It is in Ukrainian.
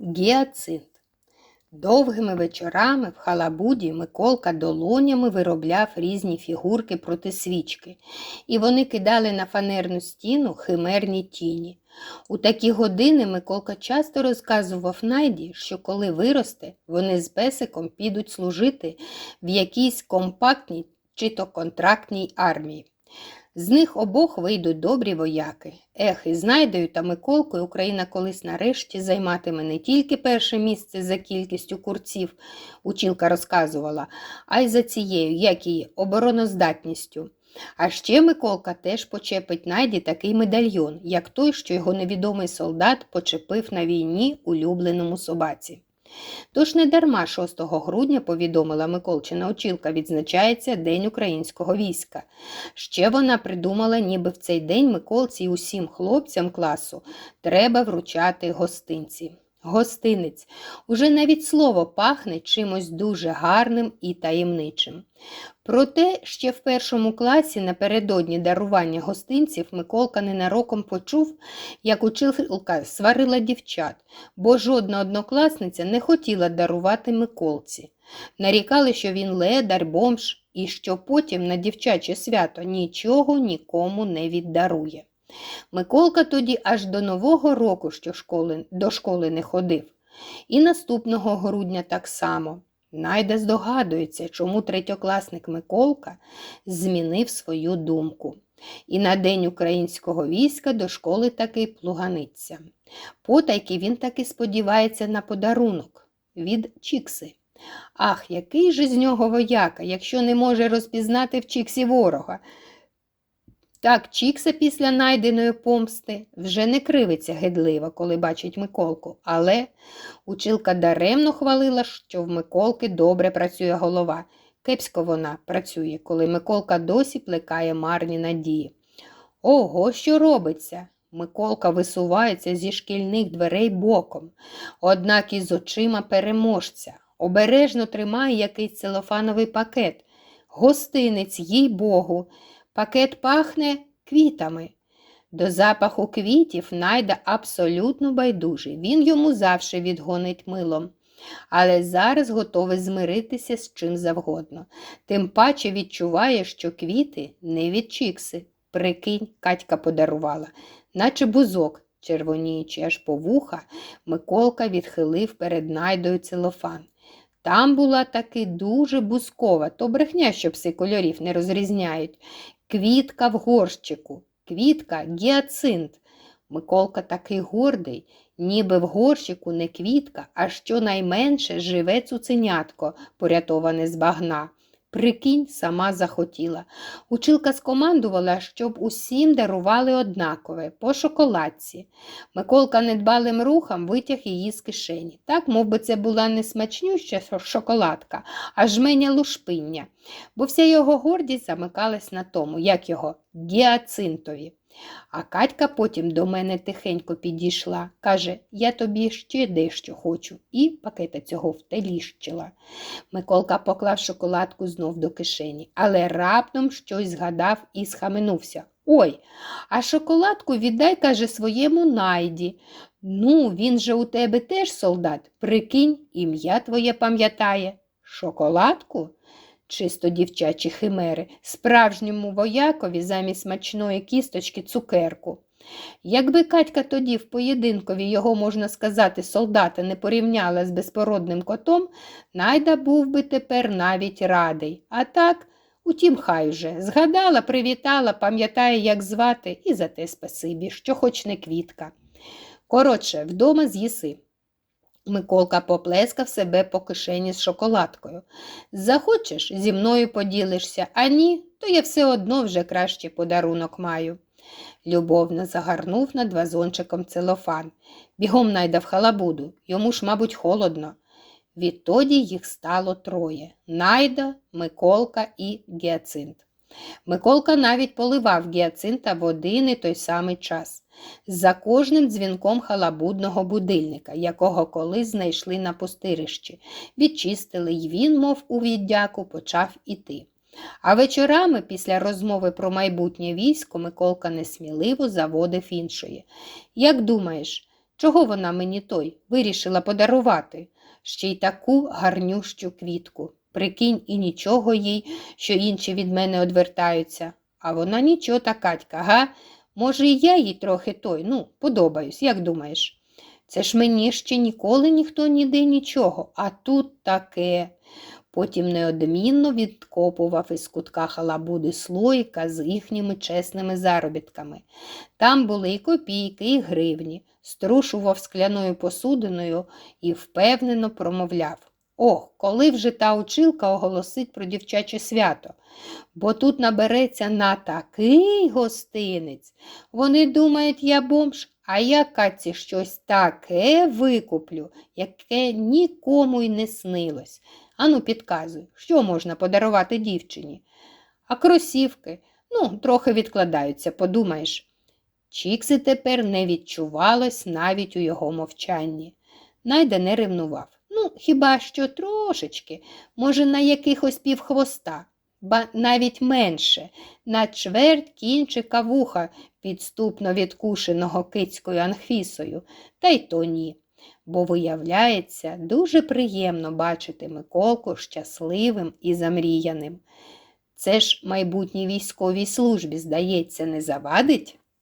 Гіацинт. Довгими вечорами в халабуді Миколка долонями виробляв різні фігурки проти свічки, і вони кидали на фанерну стіну химерні тіні. У такі години Миколка часто розказував Найді, що коли виросте, вони з песиком підуть служити в якійсь компактній чи то контрактній армії. З них обох вийдуть добрі вояки. Ех, і знайдею та Миколкою Україна колись нарешті займатиме не тільки перше місце за кількістю курців, учілка розказувала, а й за цією, як її, обороноздатністю. А ще Миколка теж почепить найді такий медальйон, як той, що його невідомий солдат почепив на війні улюбленому собаці. Тож недарма 6 грудня повідомила Миколчина очілка, відзначається День українського війська. Ще вона придумала, ніби в цей день Миколці і усім хлопцям класу треба вручати гостинці. Гостинець. Уже навіть слово пахне чимось дуже гарним і таємничим. Проте ще в першому класі напередодні дарування гостинців Миколка ненароком почув, як учителька сварила дівчат, бо жодна однокласниця не хотіла дарувати Миколці. Нарікали, що він ледар, бомж і що потім на дівчаче свято нічого нікому не віддарує. Миколка тоді аж до Нового року що школи, до школи не ходив. І наступного грудня так само. Найда здогадується, чому третьокласник Миколка змінив свою думку. І на День українського війська до школи таки плуганиться. Потайки він таки сподівається на подарунок від Чікси. Ах, який же з нього вояка, якщо не може розпізнати в Чіксі ворога. Так, Чікса після найденої помсти вже не кривиться гидливо, коли бачить Миколку, але училка даремно хвалила, що в Миколки добре працює голова. Кепсько вона працює, коли Миколка досі плекає марні надії. Ого, що робиться? Миколка висувається зі шкільних дверей боком, однак із очима переможця. Обережно тримає якийсь целофановий пакет. Гостинець, їй Богу. Пакет пахне квітами. До запаху квітів найда абсолютно байдужий. Він йому завжди відгонить милом. Але зараз готовий змиритися з чим завгодно. Тим паче відчуває, що квіти не від чікси. Прикинь, Катька подарувала, наче бузок, червоніючи аж по вуха, Миколка відхилив перед найдою целофан. Там була таки дуже бузкова, то брехня, що пси кольорів не розрізняють. Квітка в горщику, квітка гіацинт. Миколка такий гордий, ніби в горщику не квітка, а щонайменше живе цуценятко, порятоване з багна. Прикинь, сама захотіла. Училка скомандувала, щоб усім дарували однакове, по шоколадці. Миколка недбалим рухом витяг її з кишені. Так, мов би це була не смачнюща шоколадка, а жменя лушпиння, бо вся його гордість замикалась на тому, як його гіацинтові. А Катька потім до мене тихенько підійшла. Каже, я тобі ще дещо хочу, і пакета цього втеліщила. Миколка поклав шоколадку знов до кишені, але раптом щось згадав і схаменувся. Ой, а шоколадку віддай, каже, своєму найді. Ну, він же у тебе теж солдат. Прикинь, ім'я твоє пам'ятає. Шоколадку? Чисто дівчачі химери, справжньому воякові замість смачної кісточки цукерку. Якби Катька тоді в поєдинкові його, можна сказати, солдата не порівняла з безпородним котом, найда був би тепер навіть радий. А так, утім, хай уже згадала, привітала, пам'ятає, як звати, і за те спасибі, що хоч не квітка. Коротше, вдома з'їси. Миколка поплескав себе по кишені з шоколадкою. Захочеш, зі мною поділишся, а ні, то я все одно вже кращий подарунок маю. Любовно загарнув над вазончиком целофан. Бігом найдав халабуду, йому ж, мабуть, холодно. Відтоді їх стало троє Найда, Миколка і Гіацинт. Миколка навіть поливав гіацинта в один і той самий час, за кожним дзвінком халабудного будильника, якого колись знайшли на пустирищі, відчистили, й він, мов у віддяку, почав іти. А вечорами, після розмови про майбутнє військо, Миколка несміливо заводив іншої. Як думаєш, Чого вона мені той вирішила подарувати? Ще й таку гарнющу квітку. Прикинь, і нічого їй, що інші від мене одвертаються. А вона нічого та Катька, га? Може, і я їй трохи той, ну, подобаюсь, як думаєш? Це ж мені ще ніколи ніхто ніде нічого, а тут таке. Потім неодмінно відкопував із кутка халабуди слоїка з їхніми чесними заробітками. Там були і копійки, і гривні, струшував скляною посудиною і впевнено промовляв. Ох, коли вже та училка оголосить про дівчаче свято, бо тут набереться на такий гостинець. Вони думають, я бомж, а я Катці щось таке викуплю, яке нікому й не снилось. Ану, підказуй, що можна подарувати дівчині? А кросівки, ну, трохи відкладаються, подумаєш. Чікси тепер не відчувалось навіть у його мовчанні. Найда не ревнував. Хіба що трошечки, може, на якихось півхвоста, ба навіть менше, на чверть кінчика вуха, підступно відкушеного кицькою анхвісою, та й то ні. Бо, виявляється, дуже приємно бачити Миколку щасливим і замріяним. Це ж майбутній військовій службі, здається, не завадить?